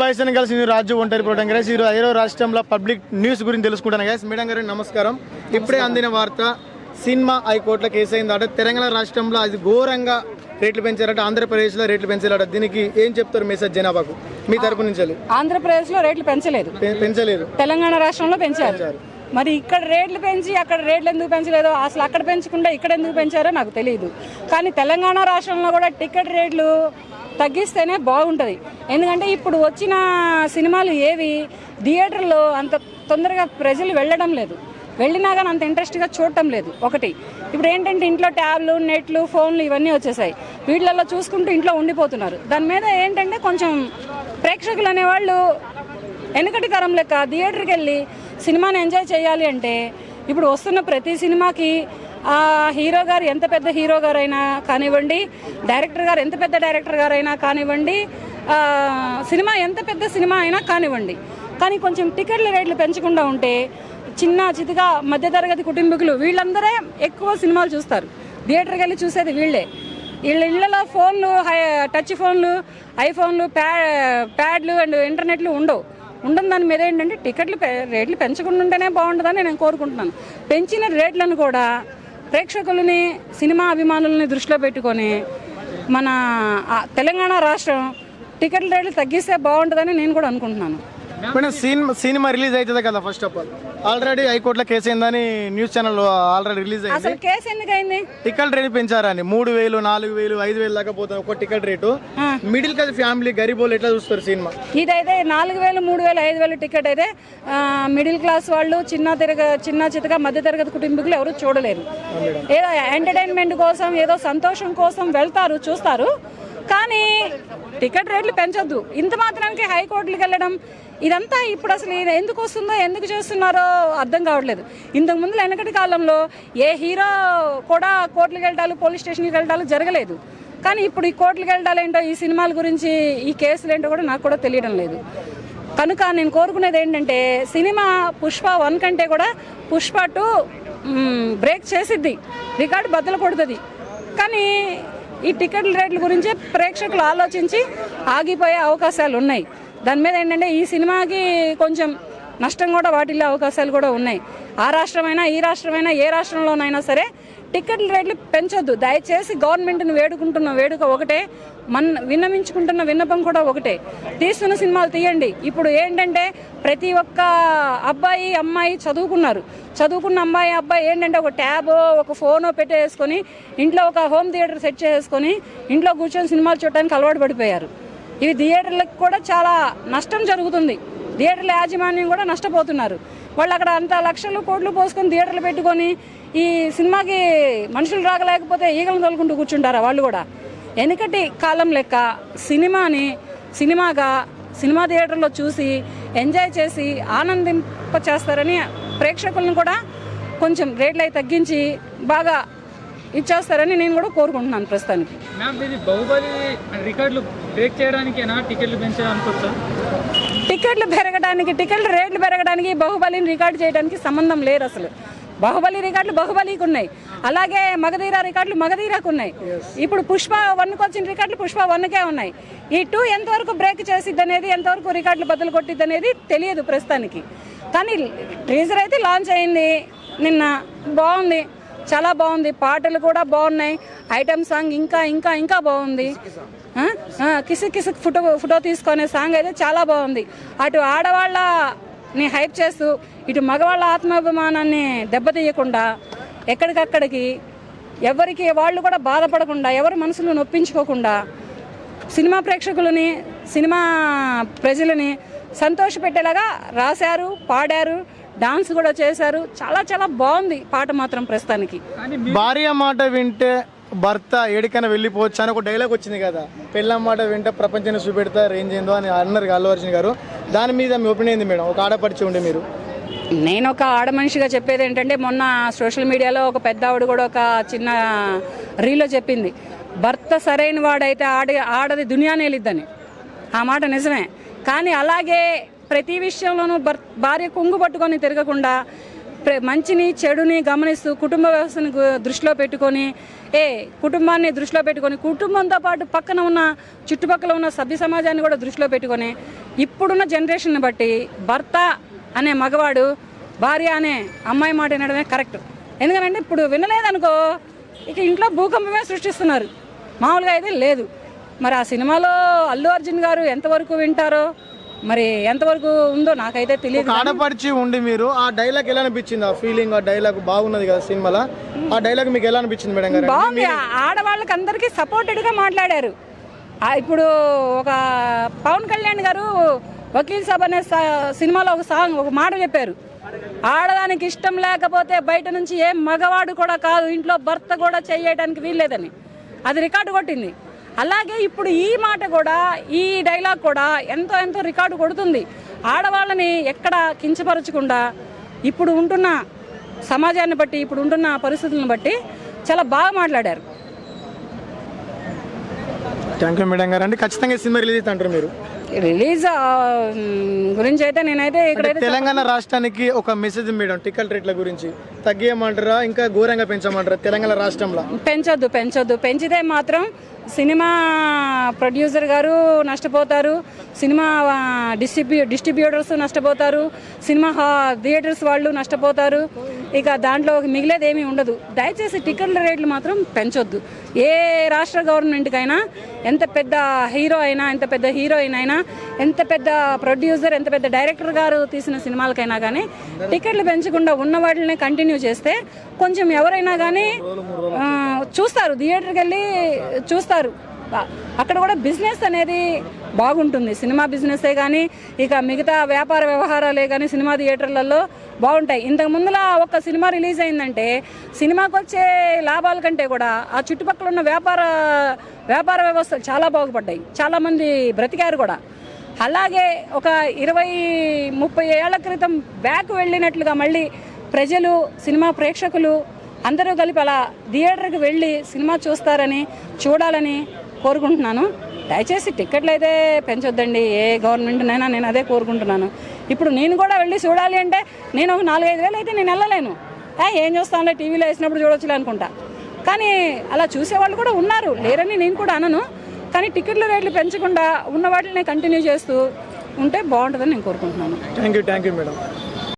Bison కలిసి నేను రాజు ఒంటరి పోవడం గైస్ ఈరోజు ఐరో రాష్ట్రంలో పబ్లిక్ న్యూస్ గురించి తెలుసుకుంటాను గైస్ మేడం గారు నమస్కారం. ఇప్పుడే అందిన వార్త సినిమా హైకోర్టులో కేసు అయిందట తెలంగాణ రాష్ట్రంలో అది ఘోరంగా రేట్లు పెంచారట. ఆంధ్రప్రదేశ్లో రేట్లు పెంచారట దీనికి ఏం చెప్తారు మెసేజ్ జనాభాకు? మీ తరపు నుంచి? ఆంధ్రప్రదేశ్లో రేట్లు పెంచలేదు. పెంచలేదు. తెలంగాణ రాష్ట్రంలో పెంచారు. మరి ఇక్కడ రేట్లు పెంచి అక్కడ రేట్లు ఎందుకు పెంచలేదో అసలు అక్కడ పెంచకుండా ఇక్కడ ఎందుకు పెంచారో నాకు తెలియదు కానీ తెలంగాణ రాష్ట్రంలో కూడా టికెట్ రేట్లు తగ్గిస్తేనే బాగుంటుంది. ఎందుకంటే ఇప్పుడు వచ్చిన సినిమాలు ఏవి? థియేటర్లో అంత తొందరగా ప్రజలు వెళ్ళడం లేదు. వెళ్ళినా కానీ అంత ఇంట్రెస్ట్గా చూడటం లేదు. ఒకటి. ఇప్పుడు ఏంటంటే ఇంట్లో ట్యాబ్లు నెట్లు ఫోన్లు ఇవన్నీ వచ్చేసాయి. వీళ్ళల్లో చూసుకుంటూ ఇంట్లో ఉండిపోతున్నారు. దాని మీద ఏంటంటే కొంచెం ప్రేక్షకులు అనేవాళ్ళు వెనకటి తరం లెక్క థియేటర్కి వెళ్ళి సినిమాని ఎంజాయ్ చేయాలి అంటే ఇప్పుడు వస్తున్న ప్రతి సినిమాకి ఆ హీరో గారు ఎంత పెద్ద హీరో గారైనా కానివ్వండి డైరెక్టర్ గారు ఎంత పెద్ద డైరెక్టర్ గారైనా కానివ్వండి సినిమా ఎంత పెద్ద సినిమా అయినా కానివ్వండి. కానీ కొంచెం టికెట్ల రేట్లు పెంచకుండా ఉంటే చిన్న చితిగా మధ్యతరగతి కుటుంబీకులు వీళ్ళందరే ఎక్కువ సినిమాలు చూస్తారు. థియేటర్కి వెళ్ళి చూసేది వీళ్ళే. వీళ్ళ ఇళ్ళలో ఫోన్లు హై- టచ్ ఫోన్లు ఐఫోన్లు ప్యా ప్యాడ్లు అండ్ ఇంటర్నెట్లు ఉండవు. ఉండడం దాని మీద ఏంటంటే టికెట్లు పె- రేట్లు పెంచకుండా ఉంటేనే బాగుంటుందని నేను కోరుకుంటున్నాను. పెంచిన రేట్లను కూడా ప్రేక్షకులని సినిమా అభిమానులని దృష్టిలో పెట్టుకొని మన తెలంగాణ రాష్ట్రం టికెట్ రేట్లు తగ్గిస్తే బాగుంటుందని నేను కూడా అనుకుంటున్నాను. మేడం సినిమా సినిమా రిలీజ్ అవుతుంది కదా ఫస్ట్ ఆఫ్ ఆల్. ఆల్రెడీ హైకోర్టులో కేసు అయిందని న్యూస్ ఛానల్ ఆల్రెడీ రిలీజ్ అయింది. అసలు కేసు ఎందుకైంది టికెట్ రేట్ పెంచారని మూడు వేలు నాలుగు వేలు ఐదు వేలు దాకా పోతుంది ఒక ticket rate. Middle class family గరీబోలు ఎట్లా చూస్తారు సినిమా? ఇదైతే నాలుగు వేలు మూడు వేలు ఐదు వేలు టికెట్ అయితే ఆ, మిడిల్ క్లాస్ వాళ్ళు చిన్న తిరగ చిన్న చితగా మధ్య తరగతి కుటుంబీకులు ఎవరు చూడలేరు. ఏదో ఎంటర్టైన్మెంట్ కోసం ఏదో సంతోషం కోసం వెళ్తారు చూస్తారు. కానీ టికెట్ రేట్లు పెంచొద్దు. ఇంత మాత్రానికి హైకోర్టులకు వెళ్ళడం ఇదంతా ఇప్పుడు అసలు ఇది ఎందుకు వస్తుందో ఎందుకు చేస్తున్నారో అర్థం కావట్లేదు. ఇంతకు ముందు వెనకటి కాలంలో ఏ హీరో కూడా కోర్టులకు వెళ్ళాలి పోలీస్ స్టేషన్కి వెళ్ళాలి జరగలేదు. కానీ ఇప్పుడు ఈ కోర్టులకు వెళ్ళాలేంటో ఈ సినిమాల గురించి ఈ కేసులు ఏంటో కూడా నాకు కూడా తెలియడం లేదు. కనుక నేను కోరుకునేది ఏంటంటే సినిమా పుష్ప వన్ కంటే కూడా పుష్ప టూ బ్రేక్ చేసిద్ది. రికార్డు బద్దలు కొడుతుంది. కానీ ఈ టికెట్ల రేట్ల గురించి ప్రేక్షకులు ఆలోచించి ఆగిపోయే అవకాశాలు ఉన్నాయి. దాని మీద ఏంటంటే ఈ సినిమాకి కొంచెం నష్టం కూడా వాటిల్లే అవకాశాలు కూడా ఉన్నాయి. ఆ రాష్ట్రమైనా ఈ రాష్ట్రమైనా ఏ రాష్ట్రంలోనైనా సరే టికెట్ల రేట్లు పెంచొద్దు. దయచేసి గవర్నమెంట్ని వేడుకుంటున్న వేడుక ఒకటే. మన్ విన్నమించుకుంటున్న విన్నపం కూడా ఒకటే. తీస్తున్న సినిమాలు తీయండి. ఇప్పుడు ఏంటంటే ప్రతి ఒక్క అబ్బాయి అమ్మాయి చదువుకున్నారు. చదువుకున్న అమ్మాయి అబ్బాయి ఏంటంటే ఒక ట్యాబో ఒక ఫోన్ పెట్టేసుకొని ఇంట్లో ఒక హోమ్ థియేటర్ సెట్ చేసుకొని ఇంట్లో కూర్చొని సినిమాలు చూడడానికి అలవాటు పడిపోయారు. ఇవి థియేటర్లకు కూడా చాలా నష్టం జరుగుతుంది. థియేటర్ల యాజమాన్యం కూడా నష్టపోతున్నారు. వాళ్ళు అక్కడ అంత లక్షలు కోట్లు పోసుకొని థియేటర్లు పెట్టుకొని ఈ సినిమాకి మనుషులు రాగలేకపోతే ఈగలను తోలుకుంటూ కూర్చుంటారా వాళ్ళు కూడా? వెనుకటి కాలం లెక్క సినిమాని సినిమాగా సినిమా థియేటర్లో చూసి ఎంజాయ్ చేసి ఆనందింప చేస్తారని ప్రేక్షకులను కూడా కొంచెం రేట్లు అవి తగ్గించి బాగా ఇచ్చేస్తారని నేను కూడా కోరుకుంటున్నాను ప్రస్తుతానికి. బాహుబలి రికార్డులు బ్రేక్ చేయడానికేనా టికెట్లు పెంచాలనుకోవచ్చా టికెట్లు పెరగడానికి టికెట్ల రేట్లు పెరగడానికి బాహుబలిని రికార్డు చేయడానికి సంబంధం లేదు అసలు. బాహుబలి రికార్డులు బాహుబలికి ఉన్నాయి. అలాగే మగధీర రికార్డులు మగధీరకు ఉన్నాయి. ఇప్పుడు పుష్ప వన్కి వచ్చిన రికార్డులు పుష్ప వన్కే ఉన్నాయి. ఈ టూ ఎంతవరకు బ్రేక్ చేసిద్ది అనేది ఎంతవరకు రికార్డులు బదులు కొట్టిద్ది అనేది తెలియదు ప్రస్తుతానికి. కానీ టీజర్ అయితే లాంచ్ అయింది. నిన్న బాగుంది. చాలా బాగుంది. పాటలు కూడా బాగున్నాయి. ఐటమ్ సాంగ్ ఇంకా ఇంకా ఇంకా బాగుంది. కిసిక్ కిసిక్ ఫోటో ఫోటో తీసుకునే సాంగ్ అయితే చాలా బాగుంది. అటు ఆడవాళ్ళని హైప్ చేస్తూ ఇటు మగవాళ్ళ ఆత్మాభిమానాన్ని దెబ్బతీయకుండా ఎక్కడికక్కడికి ఎవరికి వాళ్ళు కూడా బాధపడకుండా ఎవరి మనసులు నొప్పించుకోకుండా సినిమా ప్రేక్షకులని సినిమా ప్రజలని సంతోషపెట్టేలాగా రాశారు పాడారు డాన్స్ కూడా చేశారు. చాలా చాలా బాగుంది పాట మాత్రం ప్రస్తుతానికి. భార్య మాట వింటే భర్త ఏడికైనా వెళ్ళిపోవచ్చు అని ఒక డైలాగ్ వచ్చింది కదా. పెళ్ళం మాట వింటే ప్రపంచాన్ని చూపెడతా ఏం ఏందో అని అన్నారు అల్లు అర్జున్ గారు. దాని మీద మీ ఒపీనియన్ ఏంది మేడం? ఒక ఆడపడిచి ఉండే మీరు. నేను ఒక ఆడ మనిషిగా చెప్పేది ఏంటంటే మొన్న సోషల్ మీడియాలో ఒక పెద్ద ఆవిడ కూడా ఒక చిన్న రీలో చెప్పింది. భర్త సరైన వాడైతే ఆడి ఆడది దునియా నేలిద్దని ఆ మాట నిజమే. కానీ అలాగే ప్రతి విషయంలోనూ భర్త భార్య కొంగు పట్టుకొని తిరగకుండా మంచిని చెడుని గమనిస్తూ కుటుంబ వ్యవస్థను దృష్టిలో పెట్టుకొని ఏ కుటుంబాన్ని దృష్టిలో పెట్టుకొని కుటుంబంతో పాటు పక్కన ఉన్న చుట్టుపక్కల ఉన్న సభ్య సమాజాన్ని కూడా దృష్టిలో పెట్టుకొని ఇప్పుడున్న జనరేషన్ బట్టి భర్త అనే మగవాడు భార్య అనే అమ్మాయి మాట వినడమే కరెక్ట్. ఎందుకంటే ఇప్పుడు వినలేదనుకో ఇక ఇంట్లో భూకంపమే సృష్టిస్తున్నారు. మామూలుగా అయితే లేదు. మరి ఆ సినిమాలో అల్లు అర్జున్ గారు ఎంతవరకు వింటారో మరి ఎంతవరకు ఉందో నాకైతే తెలియదు ఆడపడిచి ఉండి మీరు ఆ డైలాగ్ ఎలా అనిపించింది? ఆ ఫీలింగ్ ఆ డైలాగ్ బాగున్నది కదా సినిమాలో? ఆ డైలాగ్ మీకు ఎలా అనిపించింది మేడం గారు? బాగుంది. ఆడవాళ్ళకి అందరికీ సపోర్టెడ్గా మాట్లాడారు. ఇప్పుడు ఒక పవన్ కళ్యాణ్ గారు వకీల్ సాబ్ అనే సినిమాలో ఒక సాంగ్ ఒక మాట చెప్పారు. ఆడదానికి ఇష్టం లేకపోతే బయట నుంచి ఏ మగవాడు కూడా కాదు ఇంట్లో భర్త కూడా చేయడానికి వీల్లేదని. అది రికార్డు కొట్టింది. అలాగే ఇప్పుడు ఈ మాట కూడా ఈ డైలాగ్ కూడా ఎంతో ఎంతో రికార్డు కొడుతుంది. ఆడవాళ్ళని ఎక్కడ కించపరచకుండా ఇప్పుడు ఉంటున్న సమాజాన్ని బట్టి ఇప్పుడు ఉంటున్న పరిస్థితులను బట్టి చాలా బాగా మాట్లాడారు. థ్యాంక్ యూ మేడం గారు. అంటే ఖచ్చితంగా సినిమా రిలీజ్ అంటారు మీరు. రిలీజ్ గురించి అయితే నేనైతే ఇక్కడైతే తెలంగాణ రాష్ట్రానికి ఒక మెసేజ్ మేడం టికెట్ రేట్ల గురించి. తగ్గియమంటారా ఇంకా ఘోరంగా పెంచమంటారా తెలంగాణ రాష్ట్రంలో? పెంచొద్దు పెంచొద్దు. పెంచితే మాత్రం సినిమా ప్రొడ్యూసర్ గారు నష్టపోతారు సినిమా డిస్ట్రిబ్యూ డిస్ట్రిబ్యూటర్స్ నష్టపోతారు సినిమా థియేటర్స్ వాళ్ళు నష్టపోతారు. ఇక దాంట్లో మిగిలేది ఏమీ ఉండదు. దయచేసి టికెట్ల రేట్లు మాత్రం పెంచొద్దు. ఏ రాష్ట్ర గవర్నమెంట్కైనా ఎంత పెద్ద హీరో అయినా ఎంత పెద్ద హీరోయిన్ అయినా ఎంత పెద్ద ప్రొడ్యూసర్ ఎంత పెద్ద డైరెక్టర్ గారు తీసిన సినిమాలకైనా కానీ టికెట్లు పెంచకుండా ఉన్న వాటిని కంటిన్యూ చేస్తే కొంచెం ఎవరైనా కానీ చూస్తారు. థియేటర్కి వెళ్ళి చూస్తారు. అక్కడ కూడా బిజినెస్ అనేది బాగుంటుంది. సినిమా బిజినెసే కానీ ఇక మిగతా వ్యాపార వ్యవహారాలే కానీ సినిమా థియేటర్లలో బాగుంటాయి. ఇంతకు ముందులా ఒక సినిమా రిలీజ్ అయిందంటే సినిమాకు వచ్చే లాభాల కంటే కూడా ఆ చుట్టుపక్కల ఉన్న వ్యాపార వ్యాపార వ్యవస్థలు చాలా బాగుపడ్డాయి. చాలామంది బ్రతికారు కూడా. అలాగే ఒక ఇరవై ముప్పై ఏళ్ళ క్రితం బ్యాక్ వెళ్ళినట్లుగా మళ్ళీ ప్రజలు సినిమా ప్రేక్షకులు అందరూ కలిపి అలా థియేటర్కి వెళ్ళి సినిమా చూస్తారని చూడాలని కోరుకుంటున్నాను. దయచేసి టికెట్లు అయితే పెంచొద్దండి. ఏ గవర్నమెంట్నైనా నేను అదే కోరుకుంటున్నాను. ఇప్పుడు నేను కూడా వెళ్ళి చూడాలి అంటే నేను ఒక నాలుగైదు వేలు అయితే నేను వెళ్ళలేను. ఏం చూస్తానులే టీవీలో వేసినప్పుడు చూడొచ్చులే అనుకుంటా. కానీ అలా చూసేవాళ్ళు కూడా ఉన్నారు. లేరని నేను కూడా అనను. కానీ టికెట్ల రేట్లు పెంచకుండా ఉన్న వాటిని కంటిన్యూ చేస్తూ ఉంటే బాగుంటుందని నేను కోరుకుంటున్నాను. Thank you thank you madam